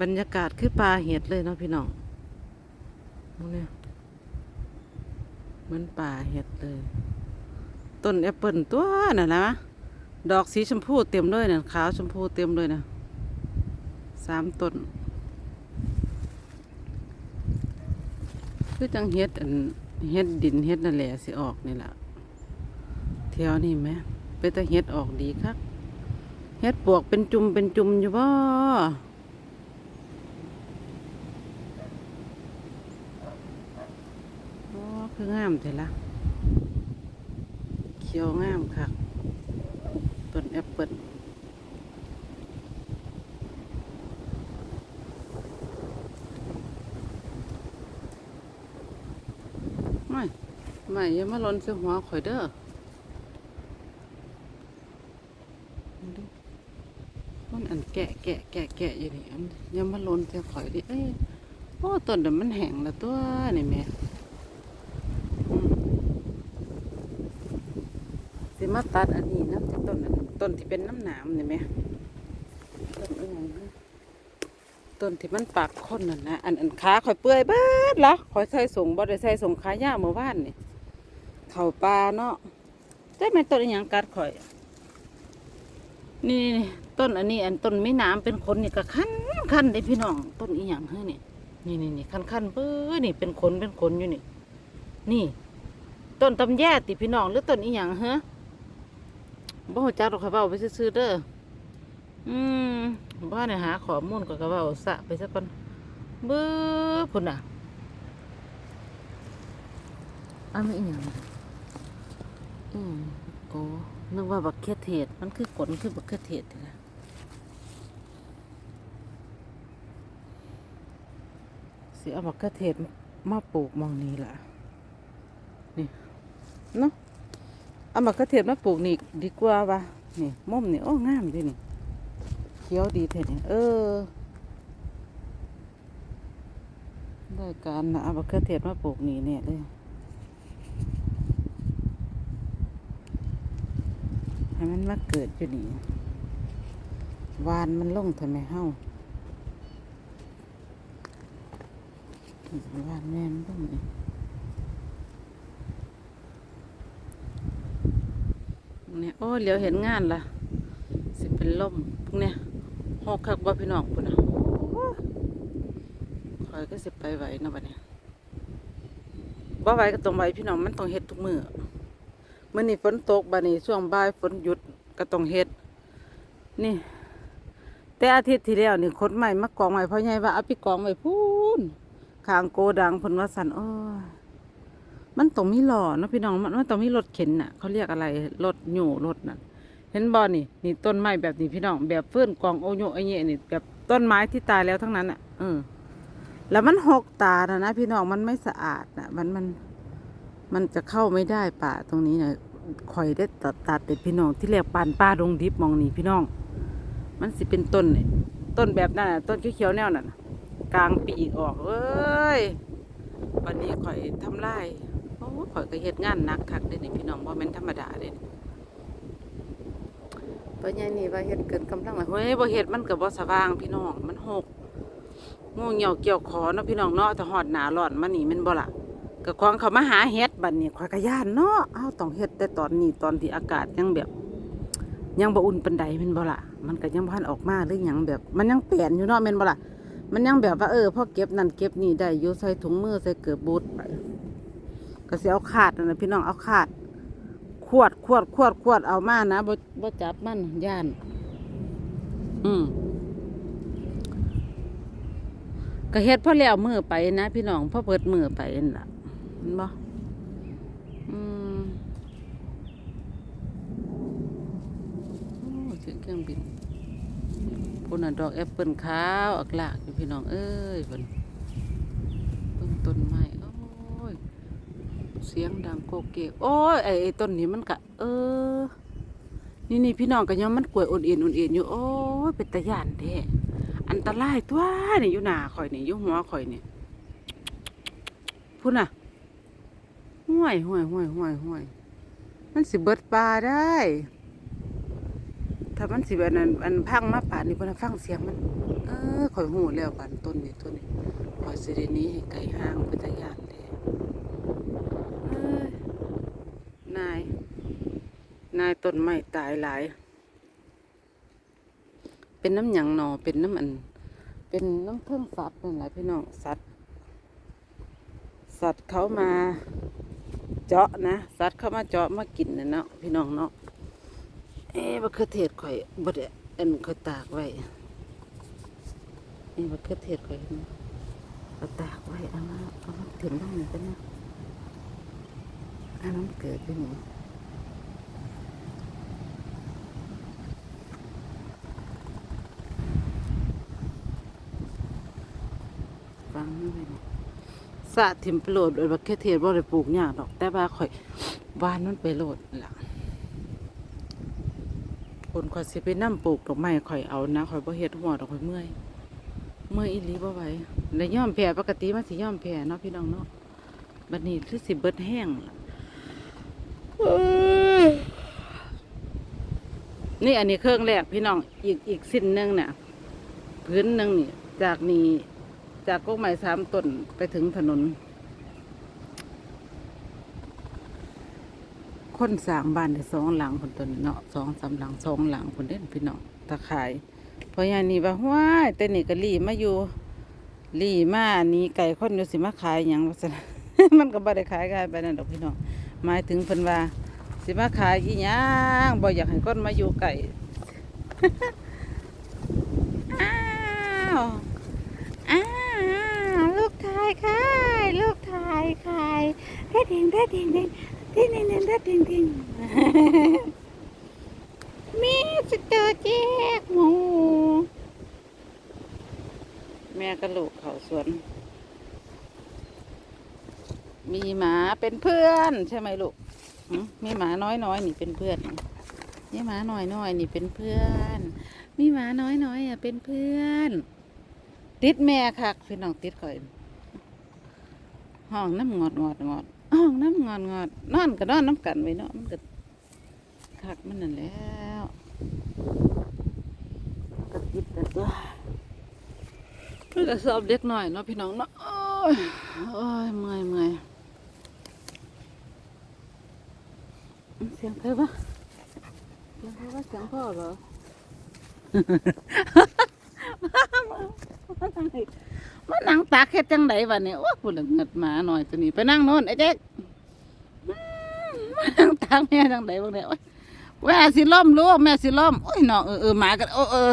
บรรยากาศคือปลาเห็ดเลยเนาะพี่น้องเนี่ยเหมือนป่าเห็ดเลย ต้นแอปเปิลตัวน่ะนะดอกสีชมพูเต็มเลยน่ะขาวชมพูเต็มเลยนะสามต้น คือจังเฮ็ดอันเฮ็ดดินเฮ็ดนั่นแหละสิออกนี่แหละแถวนี่ไหมเป็นแต่เฮ็ดออกดีครับเฮ็ดปวกเป็นจุ่มเป็นจุ่มอยู่บ่โอ้ คืองามเถอะละเขียวงามค่ะต้นแอปเปิลไม่ไม่ย่ามาลนเสียหัวข่อยเด้อมันอันแกะแกะแกะแกะอยู่นี่อันย่ามาลนเสียข่อยดิเอ้ยโอ้ต้นเดี๋ยวมันแห้งแล้วตัวนี่แม่อืมสิ มาตัดอันนี้นะจากต้นต้นที่เป็นน้ำหนามเห็นี่แม่ต้นอะไรนะต้นที่มันปากคนนั่นนะอันอันขาข่อยเปื่อยเบิดละข่อยใส่ส่งบ่ได้ใส่ส่งขายาเมื่อวานนี่เข่าปลาเนาะได้แม่ต้นอหยังกัดข่อยนี่นี่ต้นอันนี้ อันต้นไม่น้ำเป็นขนนี่ก็คันคันเด้พี่น้องต้นอีหยังเฮ้ยนี่นี่นี่นี่คันคันเบ้อนี่เป็นขนเป็นขนอยู่นี่ นี่ ต้นตำแย่ติพี่น้องหรือต้นอีหยังเฮ้ย บ่ฮู้จักดอกค่ะเว้าไปซื่อๆเด้ออืมบ่ได้หาข้อมูลก็ก็เว้าสะไปซะก่อนเบ้อพุ่นน่ะอันนี้อีหยังอืมโอ้นึกว่าบักเขือเทศมันคือขนคือบักเขือเทศนะสิเอาบักเขือเทศมาปลูกมองนี้ล่ะนี่เนาะ เอาบักเขือเทศมาปลูกนี่ดีกว่าวะนี่มุมนี่โอ้งามดีนี่เขียวดีแท้นี่เออได้การนะเอาบักเขือเทศมาปลูกนี่เนี่ยเลยให้มันมาเกิดอยู่นี่วานมันลงทำไมเฮ้าวานแม่มันลงนี่ นี่ยโอ้เหลียวเห็นงานละสิเป็นลมพวกเนี่ยหอกคักบ่พี่น้องพุ่นนะคอยก็สิไปไหวนะบัดเนี่ยบ่ไหวก็ต้องไหวพี่น้องมันต้องเฮ็ดทุกมือมื้อนี้ฝนตกบัดนี้ช่วงบ่ายฝนหยุดก็ต้องเฮ็ด นี่ แต่อาทิตย์ที่แล้วนี่ขนใหม่มากองใหม่พ่อใหญ่ว่าเอาไปกองไว้พูนข้างโกดังเพิ่นว่าสั่นโอ้ย มันต้องมีหล่อเนาะพี่น้องมันมันต้องมีรถเข็นน่ะเขาเรียกอะไรรถโยรถน่ะ เห็นบอนี่นี่ต้นไม้แบบนี้พี่น้องแบบเฟื่อนกองโอโยไอเงี้ยนี่แบบต้นไม้ที่ตายแล้วทั้งนั้นอะเออแล้วมันหกตานะนะพี่น้องมันไม่สะอาดนะมันมันมันจะเข้าไม่ได้ป่าตรงนี้นะคอยได้ตัดตัดเด็ดพี่น้องที่เรียกปานป้าดงดิบมองนี่พี่น้อง มันสิเป็นต้นนี่ต้นแบบนั้นนะต้นเขียวๆแนวนั้นน่ะกลางปีกออกเอ้ยวันนี้ข่อยทำลาย อ้ข่อยก็เฮ็ดงานหนักคักเด้นี่พี่น้องบ่แม่นธรรมดาเด้นี่ปัญญานี่ว่าเฮ็ดเกินกำลังแล้วเฮ้ยบ่เฮ็ดมันก็บ่สว่างพี่น้องมันหกงูเหี่ยวเกี่ยวคอเนาะพี่น้องเนาะถ้าฮอดหน้าร้อนมานี่แม่นบ่ล่ะก็ควงเขามาหาเฮ็ดบัดนี้ข่อยก็ย่านเนาะเอ้าต้องเฮ็ดแต่ตอนนี้ตอนที่อากาศยังแบบ ยังบ่อุ่นปานใดแม่นบ่ล่ะมันก็ยังบ่ทันออกมาหรือหยังแบบ มันยังแปลนอยู่เนาะแม่นบ่ล่ะมันยังแบบว่าเออพอเก็บนั่นเก็บนี่ได้อยู่ใส่ถุงมือใส่เกือบบูทไป ก็สิเอาขาดนั่นนะพี่น้องเอาขาด ขวดขวดขวดขวดเอามานะบ่บ่จับมันย่าน อืมก็เฮ็ดพ่อแล้วมือไปนะพี่น้องพ่อเปิดมือไปนั่นล่ะเห็นบ่อืมโอ้เสียงเครื่องบินพุ่นน่ะดอกแอปเปิลขาวอักลากอยู่พี่น้องเอ้ยเพิ่นเบิ่งต้นไม้ เสียงดังโกเกกโอ้ยไอ้ต้นนี้มันกะเออ นี่นี่พี่น้องก็ยังมันกล้วยอุ่นเอ็นอุ่นเอ็นอยู่โอ้ยเป็นตะยานแท้อันตรายตัวนี่อยู่หน้าข่อยนี่อยู่หัวข่อยนี่พุ่นน่ะห่วยห่วยห่วยห่วยห่วยมันสิเบิดปลาได้ ถ้ามันสิแบบนั้นอันพังมาป่านี่พุ่นน่ะฟังเสียงมัน เออข่อยหูแล้วบานต้นนี้ต้นนี้ข่อยสิได้หนี้ให้ไก่ห้างเป็นตาย่านเอ้ยนาย นายต้นไม้ตายหลาย เป็นน้ำหยังหนอเป็นน้ำอัน เป็นน้ำเพิ่งสัตว์นั่นแหละพี่น้องสัตว์ สัตว์เขามาเจาะนะ สัตว์เขามาเจาะมากินนะเนาะพี่น้องเนาะเอ๊ะมะเขือเทศข่อยบ่ได้อันข่อยตากไว้นี่มะเขือเทศข่อยเอาตากไว้เอามาเอามาถึงบ้างหนึ่กันนะอันนั้นเกิดขึ้นนี่ฟังไม่เป็น สะถิ่มไปโหลดโดยมะเขือเทศบ่ได้ปลูกหญ้าดอก แต่ว่าข่อยบ้านมันไปโหลดล่ะคนข่อยสิไปนำปลูกดอกไม้ข่อยเอานะข่อยบ่เฮ็ดหัวดอกข่อยเมื่อย เมื่อยอีหลีบ่ไหวแล้วย่อมแพ้ปกติมันสิย่อมแพ้เนาะพี่น้องเนาะบัดนี้คือสิเบิดแห้งล่ะนี่อันนี้เครื่องแรกพี่น้องอีกอีกสิ้นหนึงน่ะพื้นหนึงนี่จากนี้ จากกกไม้สามต้นไปถึงถนน คนสร้างบ้านได้สองหลังคนตัวนี้เนาะสองสามหลังสองหลังคนเด่นพี่น้องตะขายเพราะอย่างนี้ว่าว้ายแต่นี่ก็รีมาอยู่รีมานี่ไก่คนอยู่สิมาขายหยังว่าซั่นมันก็บ่ได้ขายกันไปนั่นดอกพี่น้องหมายถึงเพิ่นว่า สิมาขายอีหยังบ่อยากให้คนมาอยู่ไก่อ้าวอ้าว ลูกชายขายลูกชายขายเด็ดเองเด็ดเองเด็ดทิงทิงทิงทิงทิงทิงมีสเตอร์แจกหมูแม่กับลูกเขาสวน มีหมาเป็นเพื่อน ใช่ไหมลูกมีหมาน้อยน้อยนี่เป็นเพื่อนมีหมาน้อยน้อยนี่เป็นเพื่อน มีหมาน้อยน้อยอะเป็นเพื่อน ติดแม่คักพี่น้องติดก่อยห้องน้ำงอดงอดงอดอ้องน้ำงอนงอดนอนก็นอนน้ำกันไว้เนาะมันก็คักมันนั่นแล้วก็คิดแต่ตัวเพื่อสอบเด็กหน่อยเนาะพี่น้องเนาะโอ้ยโอ้ยเมื่อยเมื่อยเสียงใครวะเสียงใครวะเสียงพ่อเหรอ มานั่งตากเฮ็ดจังไดวะเนี่ยโอ้พูดแล้วเงิดหมาหน่อยตัวนี้ไปนั่งโน่นไอ้เจ๊กมานั่งตากแม่จังไดบ่เนี่ยโอ้ยแม่สิล้มลูกแม่สิล้มโอ้ยน้องเออเออหมากันโอ้เออ